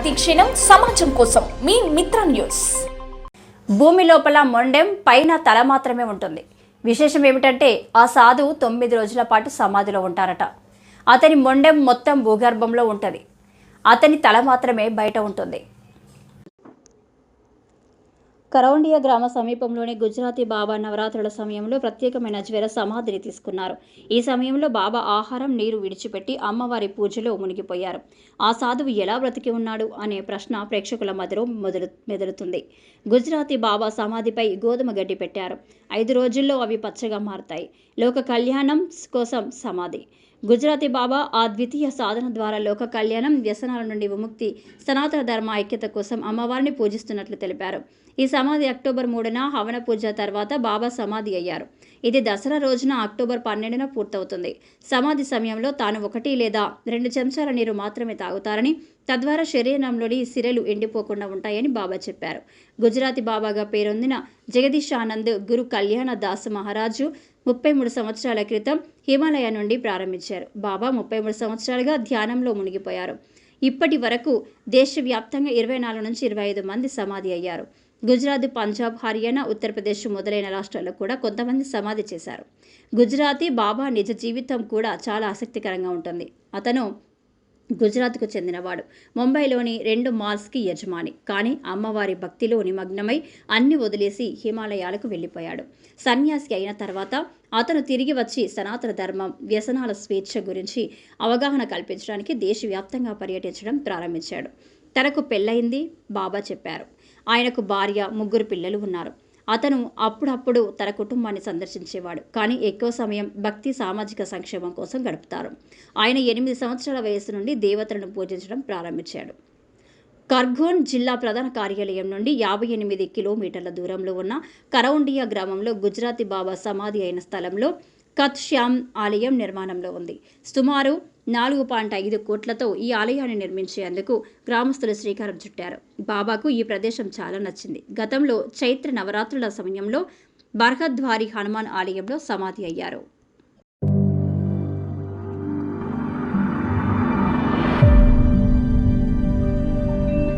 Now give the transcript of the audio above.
ప్రతిక్షణం సమాజం కోసం మీ మిత్ర న్యూస్. భూమి లోపల మొండెం పైన తల మాత్రమే ఉంటుంది. విశేషం ఏమిటంటే ఆ సాధువు తొమ్మిది రోజుల పాటు సమాధిలో ఉంటారట. అతని మొండెం మొత్తం భూగర్భంలో ఉంటుంది. అతని తల మాత్రమే బయట ఉంటుంది. కరౌండియా గ్రామ సమీపంలోని గుజరాతీ బాబా నవరాత్రుల సమయంలో ప్రత్యేకమైన జ్వర సమాధిని తీసుకున్నారు. ఈ సమయంలో బాబా ఆహారం నీరు విడిచిపెట్టి అమ్మవారి పూజలో మునిగిపోయారు. ఆ సాధువు ఎలా బ్రతికి ఉన్నాడు అనే ప్రశ్న ప్రేక్షకుల మధ్యలో మొదలు మెదులుతుంది. గుజరాతీ బాబా సమాధిపై గోధుమ గడ్డి పెట్టారు. ఐదు రోజుల్లో అవి పచ్చగా మారతాయి. లోక కళ్యాణం కోసం సమాధి. గుజరాతీ బాబా ఆ ద్వితీయ సాధన ద్వారా లోక కళ్యాణం వ్యసనాల నుండి విముక్తి సనాతన ధర్మ ఐక్యత కోసం అమ్మవారిని పూజిస్తున్నట్లు తెలిపారు. ఈ సమాధి అక్టోబర్ మూడున హవన పూజ తర్వాత బాబా సమాధి అయ్యారు. ఇది దసరా రోజున అక్టోబర్ పన్నెండున పూర్తవుతుంది. సమాధి సమయంలో తాను ఒకటి లేదా రెండు చెంచాల నీరు మాత్రమే తాగుతారని తద్వారా శరీరంలోని సిరలు ఎండిపోకుండా ఉంటాయని బాబా చెప్పారు. గుజరాతీ బాబాగా పేరొందిన జగదీష్ ఆనంద్ గురు కళ్యాణ దాస్ మహారాజు ముప్పై మూడు సంవత్సరాల క్రితం హిమాలయ నుండి ప్రారంభించారు. బాబా ముప్పై మూడు సంవత్సరాలుగా ధ్యానంలో మునిగిపోయారు. ఇప్పటి వరకు దేశవ్యాప్తంగా ఇరవై నాలుగు నుంచి ఇరవై ఐదు మంది సమాధి అయ్యారు. గుజరాత్ పంజాబ్ హర్యానా ఉత్తరప్రదేశ్ మొదలైన రాష్ట్రాల్లో కూడా కొంతమంది సమాధి చేశారు. గుజరాతీ బాబా నిజ జీవితం కూడా చాలా ఆసక్తికరంగా ఉంటుంది. అతను గుజరాత్కు చెందినవాడు. ముంబైలోని రెండు మాల్స్కి యజమాని. కానీ అమ్మవారి భక్తిలో నిమగ్నమై అన్ని వదిలేసి హిమాలయాలకు వెళ్ళిపోయాడు. సన్యాసి అయిన తర్వాత అతను తిరిగి వచ్చి సనాతన ధర్మం వ్యసనాల స్వేచ్ఛ గురించి అవగాహన కల్పించడానికి దేశవ్యాప్తంగా పర్యటించడం ప్రారంభించాడు. తనకు పెళ్ళయింది బాబా చెప్పారు. ఆయనకు భార్య ముగ్గురు పిల్లలు ఉన్నారు. అతను అప్పుడప్పుడు తన కుటుంబాన్ని సందర్శించేవాడు కానీ ఎక్కువ సమయం భక్తి సామాజిక సంక్షేమం కోసం గడుపుతారు. ఆయన ఎనిమిది సంవత్సరాల వయసు నుండి దేవతలను పూజించడం ప్రారంభించాడు. కర్గోన్ జిల్లా ప్రధాన కార్యాలయం నుండి యాభై ఎనిమిది కిలోమీటర్ల దూరంలో ఉన్న కరౌండియా గ్రామంలో గుజరాతీ బాబా సమాధి అయిన స్థలంలో కత్ శ్యామ్ ఆలయం నిర్మాణంలో ఉంది. సుమారు నాలుగు పాయింట్ ఐదు కోట్లతో ఈ ఆలయాన్ని నిర్మించేందుకు గ్రామస్తులు శ్రీకారం చుట్టారు. బాబాకు ఈ ప్రదేశం చాలా నచ్చింది. గతంలో చైత్ర నవరాత్రుల సమయంలో బర్హద్వారి హనుమాన్ ఆలయంలో సమాధి అయ్యారు.